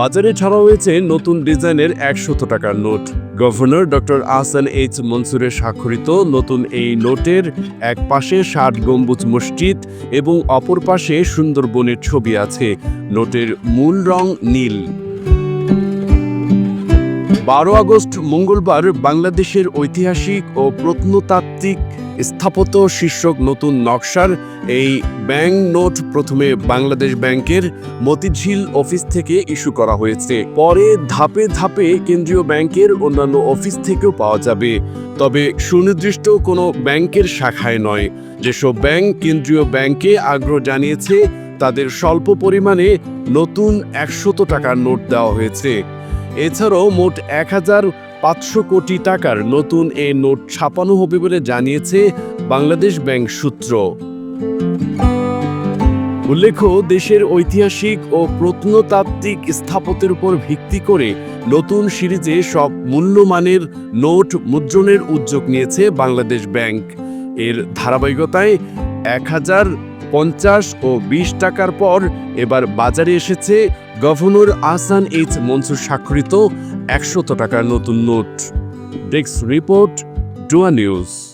বাজারে ছাড়া হয়েছে নতুন ডিজাইনের একশত টাকার note. Governor doctor Ahsan H মনসুরের স্বাক্ষরিত নতুন এই নোটের এক পাশে ষাট গম্বুজ মসজিদ এবং অপর পাশে সুন্দরবনের ছবি আছে। নোটের মূল রং নীল। বারো আগস্ট, মঙ্গলবার বাংলাদেশের ঐতিহাসিক ও প্রত্নতাত্ত্বিক স্থাপত্য শীর্ষক নতুন নকশার এই ব্যাংক নোট প্রথমে বাংলাদেশ ব্যাংকের মতিঝিল অফিস থেকে ইস্যু করা হয়েছে। পরে ধাপে ধাপে কেন্দ্রীয় ব্যাংকের অন্যান্য অফিস থেকেও পাওয়া যাবে। তবে সুনির্দিষ্ট কোনো ব্যাংকের শাখায় নয়। যেসব ব্যাংক কেন্দ্রীয় ব্যাংকে আগ্রহ জানিয়েছে, তাদের স্বল্প পরিমাণে নতুন একশত টাকার নোট দেওয়া হয়েছে। এছাড়াও মোট এক হাজার পাঁচশো কোটি টাকার নতুন এই নোট ছাপানো হবে বলে জানিয়েছে বাংলাদেশ ব্যাংক সূত্র। উল্লেখ্য, দেশের ঐতিহাসিক ও প্রত্নতাত্ত্বিক স্থাপত্যের উপর ভিত্তি করে নতুন সিরিজে সব মূল্যমানের নোট মুদ্রণের উদ্যোগ নিয়েছে বাংলাদেশ ব্যাংক। এর ধারাবাহিকতায় এক হাজার পঞ্চাশ ও বিশ টাকার পর এবার বাজারে এসেছে গভর্নর আহসান এইচ মনসুর স্বাক্ষরিত একশত টাকার নতুন note. Desk report, Dua news.